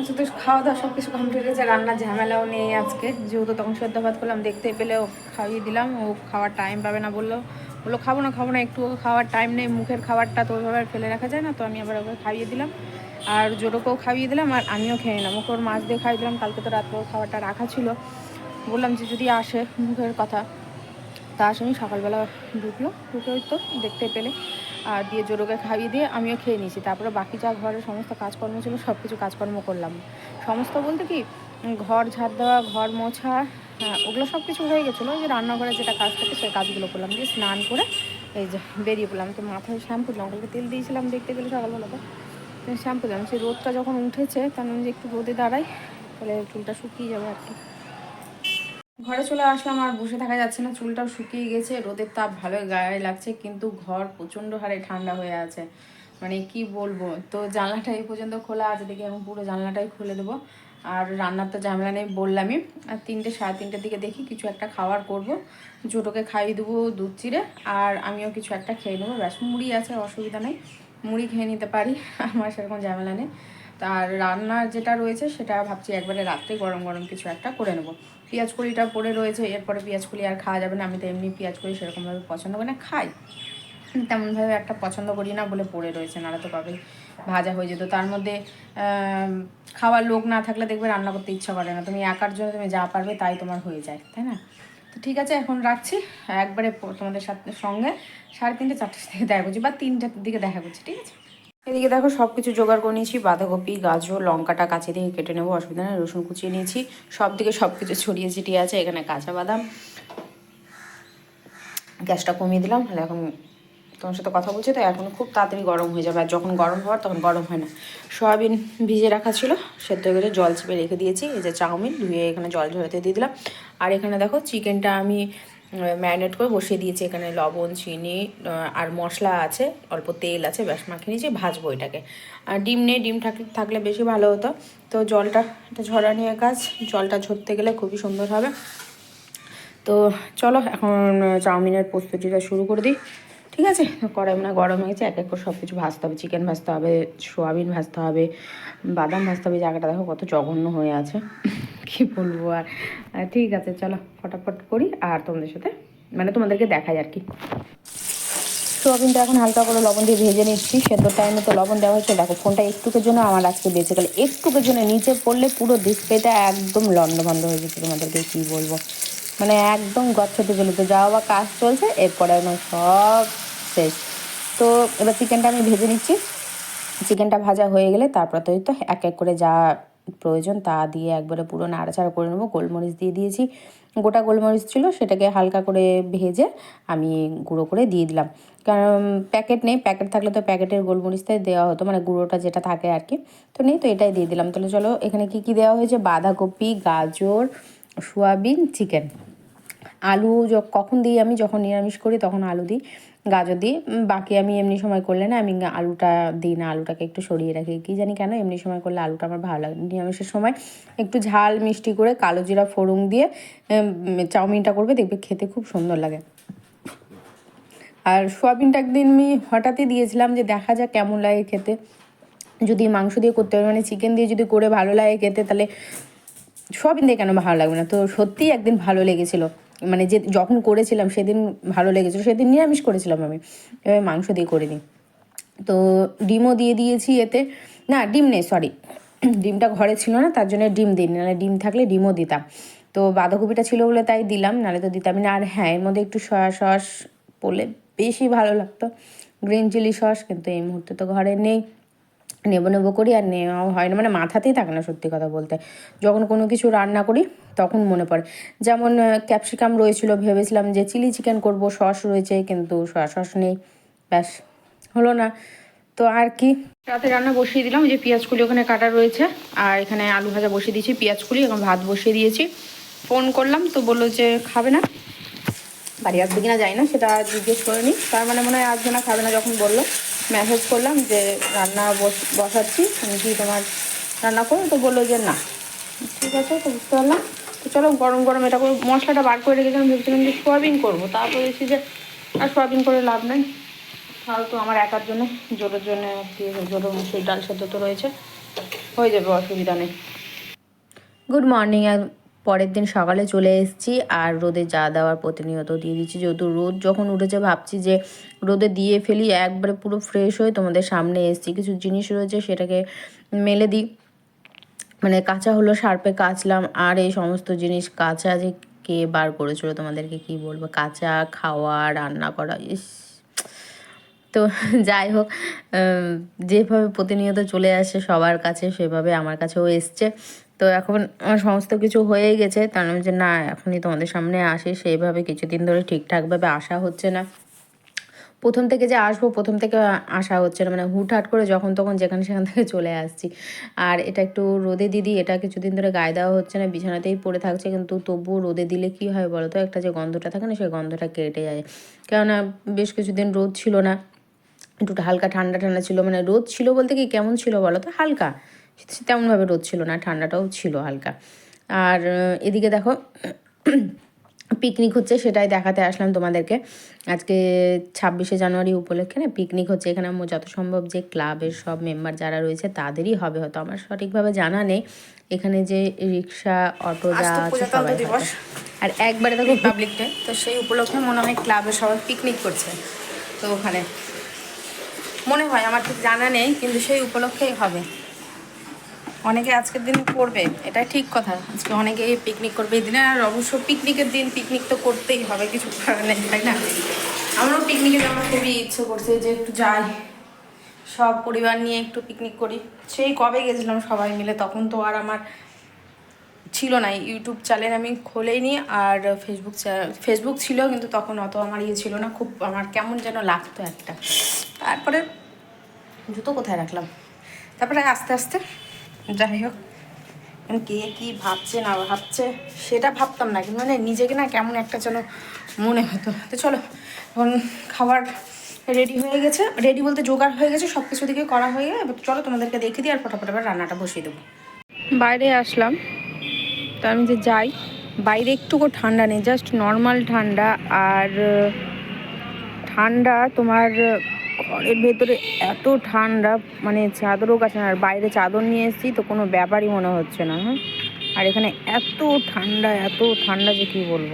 আচ্ছা তো খাওয়া দাওয়া সব কিছু কমপ্লিট হয়েছে, রান্নার ঝামেলাও নেই আজকে। যেহেতু তখন সেদ্ধ ভাত করলাম, দেখতে পেলে ও খাইয়ে দিলাম, ও খাওয়ার টাইম পাবে না বলল। বলল, খাব না খাব না, একটু খাওয়ার টাইম নেই, মুখের খাবারটা তো ওইভাবে ফেলে রাখা যায় না, তো আমি আবার ওকে খাইয়ে দিলাম। আর জোরোকেও খাইয়ে দিলাম, আর আমিও খেয়ে নিলাম। ওকে ওর মাছ দিয়ে খাইয়ে দিলাম, কালকে তো রাত্রেও খাবারটা রাখা ছিল। বললাম যে, যদি আসে, মুখের কথা। তা আসেনি, সকালবেলা ঢুকলো, ঢুকে তো দেখতে পেলে। আর দিয়ে জোরোকে খাইয়ে দিয়ে আমিও খেয়ে নিয়েছি। তারপরে বাকি যা ঘরের সমস্ত কাজকর্ম ছিল সব কিছু কাজকর্ম করলাম। সমস্ত বলতে কি ঘর ঝাড় দেওয়া ঘর মোছা হ্যাঁ, ওগুলো সব কিছু হয়ে গেছিল। যে রান্নাঘরে যেটা কাজ থাকে সেই কাজগুলো করলাম। দিয়ে স্নান করে এই যে বেরিয়ে পড়লাম। তো মাথায় শ্যাম্পু ওগুলোকে তেল দিয়েছিলাম দেখতে গেলে সকালবেলাতে। শ্যাম্পু দিলাম। সেই রোদটা যখন উঠেছে তখন যে একটু রোদে দাঁড়াই তাহলে চুলটা শুকিয়ে যাবে আর কি। ঘরে চলে আসলাম আর বসে থাকা যাচ্ছে না। চুলটাও শুকিয়ে গেছে, রোদের তাপ ভালোই গায়ে লাগছে, কিন্তু ঘর প্রচণ্ড হারে ঠান্ডা হয়ে আছে। মানে কি বলব, তো জানলাটা এই পর্যন্ত খোলা আছে দেখি এখন পুরো জানলাটাই খুলে দেবো। আর রান্নার তো ঝামেলা নেই বললামই। আর তিনটে, সাড়ে তিনটের দিকে দেখি কিছু একটা খাওয়ার করব। ছোটোকে খাইয়ে দেবো দুধ চিড়ে, আর আমিও কিছু একটা খেয়ে নেব। ব্যাস, মুড়ি আছে, অসুবিধা নেই। মুড়ি খেয়ে নিতে পারি, আমার সেরকম ঝামেলা নেই। আর রান্নার যেটা রয়েছে সেটা ভাবছি একবারে রাত্রে গরম গরম কিছু একটা করে নেব। পেঁয়াজ কড়িটা পড়ে রয়েছে, এরপরে পেঁয়াজ কড়ি আর খাওয়া যাবে না, আমি তো এমনি পেঁয়াজ কড়ি সেরকমভাবে পছন্দ করি না, খাই। তেমনভাবে একটা পছন্দ করি না বলে পড়ে রয়েছে, নাহলে তো কবেই ভাজা হয়ে যেত। তার মধ্যে খাওয়ার লোক না থাকলে দেখবে রান্না করতে ইচ্ছা করে না। তুমি একার জন্য তুমি যা পারবে তাই তোমার হয়ে যায়, তাই না? তো ঠিক আছে, এখন রাখছি, একবারে তোমাদের সাথে সঙ্গে, সাড়ে তিনটে চারটের দিকে দেখা করছি, বা তিনটার দিকে দেখা করছি, ঠিক আছে? এদিকে দেখো সব কিছু জোগাড় করে নিয়েছি। বাঁধাকপি, গাজর, লঙ্কাটা কাছে দিয়ে কেটে নেব, অসুবিধা নেই, রসুন কুচিয়ে নিয়েছি। সব দিকে সব কিছু ছড়িয়ে ছিটিয়ে আছে, এখানে কাঁচা বাদাম। গ্যাসটা কমিয়ে দিলাম, তাহলে এখন তোমার সাথে কথা বলছি, তো এখন খুব তাড়াতাড়ি গরম হয়ে যাবে। আর যখন গরম হওয়ার, তখন গরম হয় না। সয়াবিন ভিজে রাখা ছিল, সেদ্ধ গেছে, জল চেপে রেখে দিয়েছি। এই যে চাউমিন, ধুয়ে এখানে জল ঝরাতে দিয়ে দিলাম। আর এখানে দেখো, চিকেনটা আমি ম্যারিনেট করে বসিয়ে দিয়েছি। এখানে লবণ, চিনি আর মশলা আছে, অল্প তেল আছে, ব্যাস মাখিয়ে নিয়েছি, ভাজবো এটাকে। আর ডিম নেই, ডিম থাকলে বেশি ভালো হতো। তো জলটা, এটা ঝরা নিয়ে কাজ, জলটা ঝরতে গেলে খুবই সুন্দর হবে। তো চলো, এখন চাউমিনের প্রস্তুতিটা শুরু করে দিই। ঠিক আছে? কড়াই মানে গরম হয়ে গেছে এক এক করে সব কিছু ভাজতে হবে। চিকেন ভাজতে হবে, সোয়াবিন ভাজতে হবে, বাদাম ভাজতে হবে, জায়গাটা দেখো কত জঘন্য হয়ে আছে। কি বলব আর? ঠিক আছে, চলো, ফটাফট করি আর তোমাদের সাথে মানে তোমাদেরকে দেখাই আর কি। সোয়াবিনটা এখন হালকা করে লবণ দিয়ে ভেজে নিচ্ছি, সেদ্ধ টাইমে তো লবণ দেওয়া হয়েছে। দেখো, ফোনটা একটুকের জন্য আমার আজকে বেঁচে গেল একটুকের জন্য নিচে পড়লে পুরো ডিসপ্লেটা একদম লন্ডভন্ড হয়ে গেছে তোমাদেরকে কী বলব। মানে একদম গচ্ছতে চলে তো যাওয়া বা কাজ চলছে, এরপরে একদম সব শেষ। তো এবার চিকেনটা আমি ভেজে নিচ্ছি। চিকেনটা ভাজা হয়ে গেলে তারপর তো এক এক করে যা প্রয়োজন তা দিয়ে একবারে পুরো নাড়াচাড়া করে নেব। গোলমরিচ দিয়ে দিয়েছি। গোটা গোলমরিচ ছিল, সেটাকে হালকা করে ভেজে আমি গুঁড়ো করে দিয়ে দিলাম। কারণ প্যাকেট নেই, প্যাকেট থাকলে তো প্যাকেটের গোলমরিচটাই দেওয়া হতো মানে গুঁড়োটা যেটা থাকে আর কি। তো নেই, তো এটাই দিয়ে দিলাম। তাহলে চলো, এখানে কি কি দেওয়া হয়েছে? বাঁধাকপি, গাজর, সোয়াবিন, চিকেন। আলু কখন দিই আমি? যখন নিরামিষ করি, তখন আলু দিই, গাজর দিই। বাকি আমি এমনি সময় করলে না, আমি আলুটা দিই না, আলুটাকে একটু সরিয়ে রাখি। কী জানি কেন, এমনি সময় করলে আলুটা আমার ভালো লাগে নিরামিষের সময় একটু ঝাল মিষ্টি করে কালো জিরা ফোড়ন দিয়ে চাউমিনটা করবে, দেখবে খেতে খুব সুন্দর লাগে। আর সোয়াবিনটা একদিন আমি হঠাৎই দিয়েছিলাম যে, দেখা যাক কেমন লাগে খেতে। যদি মাংস দিয়ে করতে হবে মানে চিকেন দিয়ে যদি করে ভালো লাগে খেতে, তাহলে সোয়াবিন দিয়ে কেন ভালো লাগবে না? তো সত্যিই একদিন ভালো লেগেছিল। মানে যে যখন করেছিলাম, সেদিন ভালো লেগেছিল, সেদিন নিরামিষ করেছিলাম আমি। এবার মাংস দিয়ে করে তো ডিমও দিয়ে দিয়েছি এতে। না, ডিম নেই সরি ডিমটা ঘরে ছিল না, তার জন্য ডিম দিই নাহলে ডিম থাকলে ডিমও দিতাম। তো বাঁধাকপিটা ছিল বলে তাই দিলাম, নাহলে তো দিতামই না। আর হ্যাঁ এর মধ্যে একটু সয়া সস পড়লে বেশি ভালো লাগতো। গ্রিন চিলি সস, কিন্তু এই মুহূর্তে তো ঘরে নেই। নেব নেব করি, আর নেওয়াও হয় না। মানে মাথাতেই থাকে না, সত্যি কথা বলতে। যখন কোনো কিছু রান্না করি তখন মনে পড়ে। যেমন ক্যাপসিকাম রয়েছিল, ভেবেছিলাম যে চিলি চিকেন করব, সস রয়েছে, কিন্তু সয়া সস নেই। ব্যাস, হলো না। তো আর কি? রাতে রান্না বসিয়ে দিলাম যে পেঁয়াজকুলি ওখানে কাটা রয়েছে, আর এখানে আলু ভাজা বসিয়ে দিয়েছি, পেঁয়াজকুলি, এখন ভাত বসিয়ে দিয়েছি। ফোন করলাম, তো বলল যে খাবে না। বাড়ি আসবে কিনা যাই না, সেটা জিজ্ঞেস করে নিই তার মানে মনে হয় আসবে না, খাবে না যখন বলল। মেসেজ করলাম যে রান্না বস- বসাচ্ছি আমি কি তোমার রান্না করো? তো বলল যে না। ঠিক আছে, তো বুঝতে পারলাম। তো চলো গরম গরম এটা করে মশলাটা বার করে রেখেছিলাম, ভেবেছিলাম যে সোয়াবিন করব। তারপর দেখছি যে আর সোয়াবিন করে লাভ নেই। ফালতু আমার একার জন্য, জোরের জন্য দিয়ে জোরের মুসুর ডাল সেদ্ধ তো রয়েছে। হয়ে যাবে, অসুবিধা নেই। গুড মর্নিং পরের দিন সকালে চলে এসেছি, আর রোদে যা দেওয়ার প্রতিনিয়ত দিয়ে দিচ্ছি। যেহেতু রোদ যখন উঠেছে, ভাবছি যে রোদে দিয়ে ফেলি, একবারে পুরো ফ্রেশ হয়ে তোমাদের সামনে এসেছি। কিছু জিনিস রয়েছে সেটাকে মেলে দিই। মানে কাঁচা হলো, সার্পে কাচলাম, আর এই সমস্ত জিনিস কাঁচা যে কে বার করেছিল তোমাদেরকে কি বলব? কাঁচা খাওয়া, রান্না করা, ইস। তো যাই হোক যেভাবে প্রতিনিয়ত চলে আসে সবার কাছে, সেভাবে আমার কাছেও এসছে। তো এখন সমস্ত কিছু হয়ে গেছে, তার আমি যে না, এখনই তোমাদের সামনে আসি, সেইভাবে কিছুদিন ধরে ঠিকঠাকভাবে আসা হচ্ছে না। প্রথম থেকে যে আসব, প্রথম থেকে আসা হচ্ছে না। মানে হুটহাট করে যখন তখন যেখানে সেখান থেকে চলে আসছি। আর এটা একটু রোদে দিদি, এটা কিছুদিন ধরে গায়ে দেওয়া হচ্ছে না, বিছানাতেই পড়ে থাকছে। কিন্তু তবুও রোদে দিলে কি হয় বলো তো একটা যে গন্ধটা থাকে না, সেই গন্ধটা কেটে যায়। কেননা বেশ কিছুদিন রোদ ছিল না। একটু হালকা ঠান্ডা ঠান্ডা ছিল। মানে রোদ ছিল বলতে কি, কেমন ছিল বলো তো হালকা তেমনভাবে রোদ ছিল না, ঠান্ডাটাও ছিল হালকা। আর এদিকে দেখো পিকনিক হচ্ছে সেটাই দেখাতে আসলাম তোমাদেরকে। আজকে ছাব্বিশে জানুয়ারি উপলক্ষে না পিকনিক হচ্ছে। এখানে আমার যত সম্ভব যে ক্লাবের সব মেম্বার যারা রয়েছে তাদেরই হবে হয়তো। আমার সঠিকভাবে জানা নেই। এখানে যে রিক্সা অটো যা আছে সবাই আর একবারে দেখো পাবলিক ডে তো সেই উপলক্ষে মনে হয় ক্লাবে সবাই পিকনিক করছে। তো ওখানে। মনে হয় আমার ঠিক জানা নেই কিন্তু সেই উপলক্ষেই হবে। অনেকে আজকের দিন করবে এটা ঠিক কথা। আজকে অনেকে পিকনিক করবে, এই দিনে আর অবশ্য পিকনিকের দিন পিকনিক তো করতেই হবে, কিছু নেই, তাই না? আমারও পিকনিকে যাওয়ার খুবই ইচ্ছে করছে যে একটু যাই। সব পরিবার নিয়ে একটু পিকনিক করি। সেই কবে গেছিলাম সবাই মিলে, তখন তো আর আমার ছিল না। ইউটিউব চ্যানেল আমি খোলেইনি আর ফেসবুক ফেসবুক ছিল কিন্তু তখন অত আমার ইয়ে ছিল না। খুব আমার কেমন যেন লাগতো একটা। তারপরে জুতো কোথায় রাখলাম? তারপরে আস্তে আস্তে যাই হোক কে কী ভাবছে, না ভাবছে, সেটা ভাবতাম না, কিন্তু মানে নিজেকে না কেমন একটা যেন মনে হতো। তো চলো, এখন খাবার রেডি হয়ে গেছে। রেডি বলতে জোগাড় হয়ে গেছে সব কিছু দিকে করা হয়ে গেছে চলো তোমাদেরকে দেখিয়ে দিই, আর ফটাফট আবার রান্নাটা বসিয়ে দেবো। বাইরে আসলাম। তো আমি যে যাই, বাইরে একটুকু ঠান্ডা নেই জাস্ট নর্মাল ঠান্ডা। আর, ঠান্ডা তোমার ঘরের ভেতরে এত ঠান্ডা মানে চাদরও কাছে না, আর বাইরে চাদর নিয়ে এসেছি, তো কোনো ব্যাপারই মনে হচ্ছে না হ্যাঁ আর এখানে এত ঠান্ডা এত ঠান্ডা যে কী বলব?